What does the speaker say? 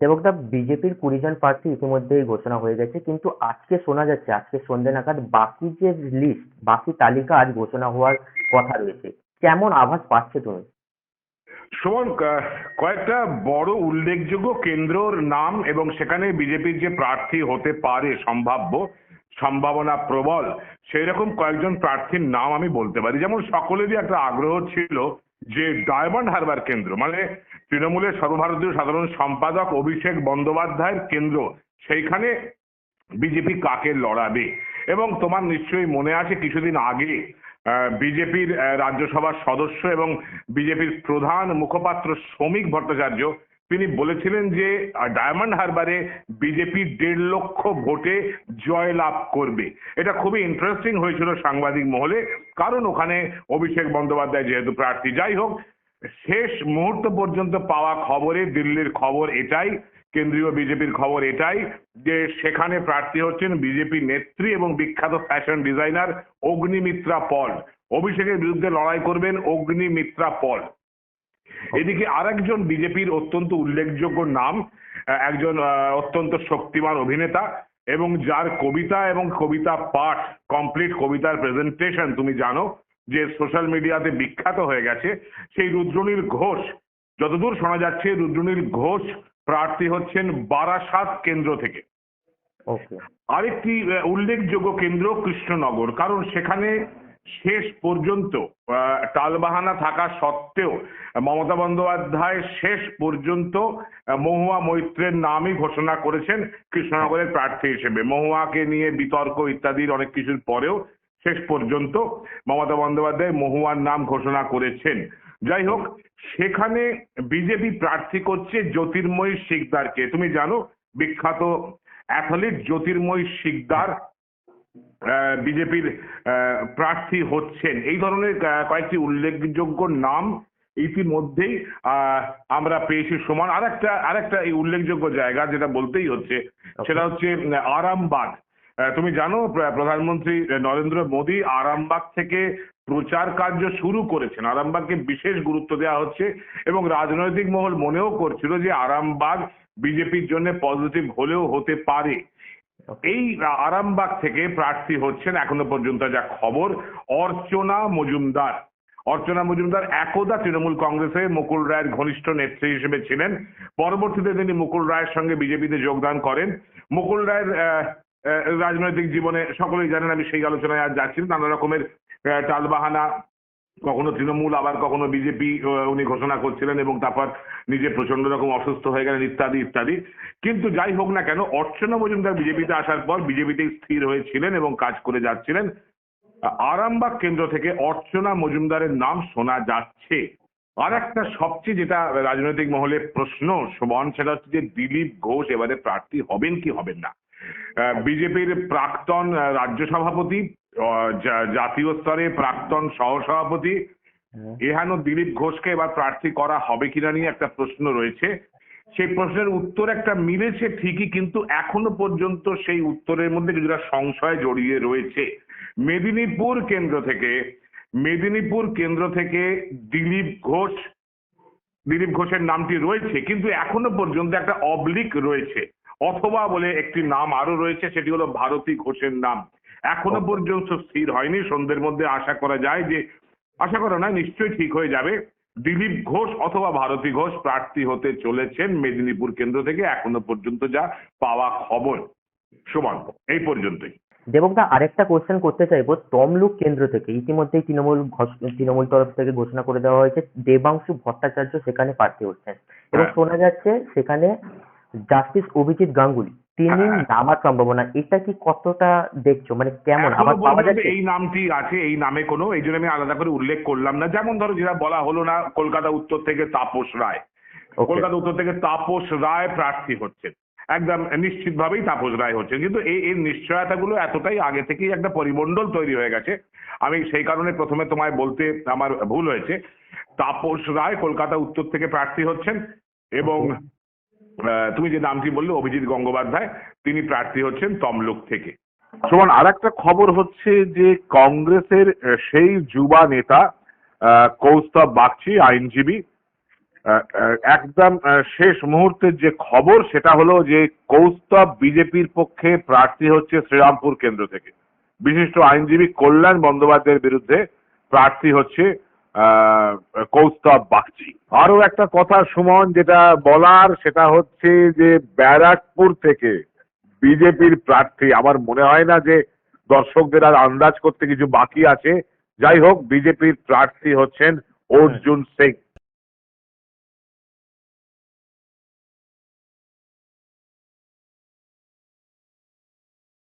দেবকদা বিজেপির কুড়ি জন প্রার্থী ইতিমধ্যেই ঘোষণা হয়ে গেছে। কিন্তু আজকে শোনা যাচ্ছে, আজকে সন্ধ্যে নাগাদ বাকি যে লিস্ট বাকি তালিকা আজ ঘোষণা হওয়ার কথা রয়েছে। কেমন আভাস পাচ্ছে তুমি? সুমন কয়েকটা বড় উল্লেখযোগ্য কেন্দ্রর নাম এবং সেখানে বিজেপির যে প্রার্থী হতে পারে সম্ভাব্য, সম্ভাবনা প্রবল সেই রকম কয়েকজন প্রার্থীর নাম আমি বলতে পারি। যেমন, সকলেরই একটা আগ্রহ ছিল যে ডায়মন্ড হারবার কেন্দ্র মানে তৃণমূলের সর্বভারতীয় সাধারণ সম্পাদক অভিষেক বন্দ্যোপাধ্যায়ের কেন্দ্র, সেইখানে বিজেপি কাকে লড়াবে? এবং তোমার নিশ্চয়ই মনে আছে কিছুদিন আগে বিজেপির রাজ্যসভার সদস্য এবং বিজেপির প্রধান মুখপাত্র শ্রমিক ভট্টাচার্য তিনি বলেছিলেন যে ডায়মন্ড হারবারে বিজেপি দেড় লক্ষ ভোটে জয়লাভ করবে। এটা খুবই ইন্টারেস্টিং হয়েছিল সাংবাদিক মহলে, কারণ ওখানে অভিষেক বন্দ্যোপাধ্যায় যেহেতু প্রার্থী, যাই হোক, শেষ মুহূর্ত পর্যন্ত পাওয়া খবরে, দিল্লির খবর এটাই, কেন্দ্রীয় বিজেপির খবর এটাই, যে সেখানে প্রার্থী হচ্ছেন বিজেপি নেত্রী এবং বিখ্যাত ফ্যাশন ডিজাইনার অগ্নিমিত্রা পল। অভিষেকের বিরুদ্ধে লড়াই করবেন অগ্নিমিত্রা পল। এদিকে আরেকজন বিজেপির অত্যন্ত উল্লেখযোগ্য নাম একজন অত্যন্ত শক্তিমান অভিনেতা এবং যার কবিতা এবং কবিতা পাঠ কমপ্লিট কবিতার প্রেজেন্টেশন তুমি জানো যে সোশ্যাল মিডিয়াতে বিখ্যাত হয়ে গেছে সেই রুদ্রনীল ঘোষ। যতদূর শোনা যাচ্ছে রুদ্রনীল ঘোষ প্রার্থী হচ্ছেন বারাসাত কেন্দ্র থেকে। আরেকটি উল্লেখযোগ্য কেন্দ্র কৃষ্ণনগর কারণ সেখানে শেষ পর্যন্ত টালবাহানা থাকা সত্ত্বেও, মমতা বন্দ্যোপাধ্যায় শেষ পর্যন্ত মহুয়া মৈত্রের নামই ঘোষণা করেছেন কৃষ্ণনগরের প্রার্থী হিসেবে। মহুয়াকে নিয়ে বিতর্ক ইত্যাদির অনেক কিছুর পরেও শেষ পর্যন্ত মমতা বন্দ্যোপাধ্যায় মহুয়ার নাম ঘোষণা করেছেন। যাই হোক, সেখানে বিজেপি প্রার্থী করছে জ্যোতির্ময়ী শিকদারকে। তুমি জানো, বিখ্যাত অ্যাথলিট জ্যোতির্ময়ী শিকদার বিজেপির প্রার্থী হচ্ছেন। এই ধরনের কয়েকটি উল্লেখযোগ্য নাম ইতিমধ্যেই আহ, আমরা পেয়েছি সমান। আরেকটা আরেকটা এই উল্লেখযোগ্য জায়গা যেটা বলতেই হচ্ছে সেটা হচ্ছে আরামবাগ। তুমি জানো প্রধানমন্ত্রী নরেন্দ্র মোদী আরামবাগ থেকে প্রচার কার্য শুরু করেছেন। আরামবাগকে বিশেষ গুরুত্ব দেওয়া হচ্ছে এবং রাজনৈতিক মহল মনেও করছিল যে আরামবাগ বিজেপির জন্য পজিটিভ হলেও হতে পারে। এই আরামবাগ থেকে প্রার্থী হচ্ছেন এখনও পর্যন্ত যা খবর। অর্চনা মজুমদার। অর্চনা মজুমদার একদা তৃণমূল কংগ্রেসে মুকুল রায়ের ঘনিষ্ঠ নেত্রী হিসেবে ছিলেন। পরবর্তীতে তিনি মুকুল রায়ের সঙ্গে বিজেপিতে যোগদান করেন। মুকুল রায়ের রাজনৈতিক জীবনে সকলেই জানেন, আমি সেই আলোচনায় আজ যাচ্ছি নানা রকমের টালবাহানা কখনো তৃণমূল, আবার কখনো বিজেপি উনি ঘোষণা করছিলেন এবং তারপর নিজে প্রচণ্ড রকম অসুস্থ হয়ে গেলেন, ইত্যাদি ইত্যাদি। কিন্তু যাই হোক না কেন, অর্চনা মজুমদার বিজেপিতে আসার পর বিজেপিতে স্থির হয়েছিলেন এবং কাজ করে যাচ্ছিলেন। আরামবাগ কেন্দ্র থেকে অর্চনা মজুমদারের নাম শোনা যাচ্ছে। আর একটা সবচেয়ে যেটা রাজনৈতিক মহলে প্রশ্ন সেটা হচ্ছে যে দিলীপ ঘোষ এবারে প্রার্থী হবেন কি হবেন না? বিজেপির প্রাক্তন রাজ্য সভাপতি জাতীয় স্তরে প্রাক্তন সহসভাপতি হুম, এহানো দিলীপ ঘোষকে এবার প্রার্থী করা হবে কিনা নিয়ে একটা প্রশ্ন রয়েছে। সেই প্রশ্নের উত্তর একটা মিলেছে ঠিকই কিন্তু এখনও পর্যন্ত সেই উত্তরের মধ্যে কিছুটা সংশয় জড়িয়ে রয়েছে। মেদিনীপুর কেন্দ্র থেকে মেদিনীপুর কেন্দ্র থেকে দিলীপ ঘোষ দিলীপ ঘোষের নামটি রয়েছে কিন্তু এখনও পর্যন্ত একটা অবলিক রয়েছে। অথবা বলে একটি নাম আরও রয়েছে সেটি হলো ভারতী ঘোষের নাম। এখনও পর্যন্ত স্থির হয়নি। সন্ধ্যের মধ্যে আশা করা যায় যে আশা করা না নিশ্চয়ই ঠিক হয়ে যাবে। দিলীপ ঘোষ অথবা ভারতী ঘোষ প্রার্থী হতে চলেছেন মেদিনীপুর কেন্দ্র থেকে। এখনও পর্যন্ত যা পাওয়া খবর। সমান এই পর্যন্তই। দেবকদা আরেকটা কোশ্চেন করতে চাইব। তমলুক কেন্দ্র থেকে ইতিমধ্যেই তৃণমূল ঘোষ- তৃণমূল তরফ থেকে ঘোষণা করে দেওয়া হয়েছে দেবাংশু ভট্টাচার্য সেখানে প্রার্থী হচ্ছেন। এবং হ্যাঁ। শোনা যাচ্ছে সেখানে জাস্টিস অভিজিৎ গাঙ্গুলি তিনি হ্যাঁ। নামার সম্ভাবনা এটা কি কতটা দেখছ? মানে কেমন? আবার পাওয়া যাচ্ছে? এই নামটি আছে এই নামে কোনো এই জন্য আমি আলাদা করে উল্লেখ করলাম না। যেমন ধরো যেটা বলা হলো না কলকাতা উত্তর থেকে তাপস রায়। কলকাতা উত্তর থেকে তাপস রায় প্রার্থী হচ্ছেন। একদম নিশ্চিতভাবেই তাপস রায় হচ্ছেন। কিন্তু এই এর নিশ্চয়তাগুলো এতটাই আগে থেকেই একটা পরিমণ্ডল তৈরি হয়ে গেছে। আমি সেই কারণে প্রথমে তোমায় বলতে আমার ভুল হয়েছে। তাপস রায় কলকাতা উত্তর থেকে প্রার্থী হচ্ছেন এবং তুমি যে নামটি বললে, অভিজিৎ গঙ্গোপাধ্যায়, তিনি প্রার্থী হচ্ছেন তমলুক থেকে। সমান আর একটা খবর হচ্ছে যে কংগ্রেসের সেই যুবা নেতা কৌস্তব বাগচি, আইনজীবী একদম শেষ মুহূর্তের যে খবর, সেটা হলো যে কৌস্তব বিজেপির পক্ষে প্রার্থী হচ্ছে শ্রীরামপুর কেন্দ্র থেকে। বিশিষ্ট আইনজীবী কল্যাণ বন্দ্যোপাধ্যায়ের বিরুদ্ধে প্রার্থী হচ্ছে কৌস্তব বাগচি। আরও একটা কথা সুমন যেটা বলার সেটা হচ্ছে যে ব্যারাকপুর থেকে বিজেপির প্রার্থী আমার মনে হয় না যে দর্শকদের আর আন্দাজ করতে কিছু বাকি আছে। যাই হোক বিজেপির প্রার্থী হচ্ছেন অর্জুন সিং।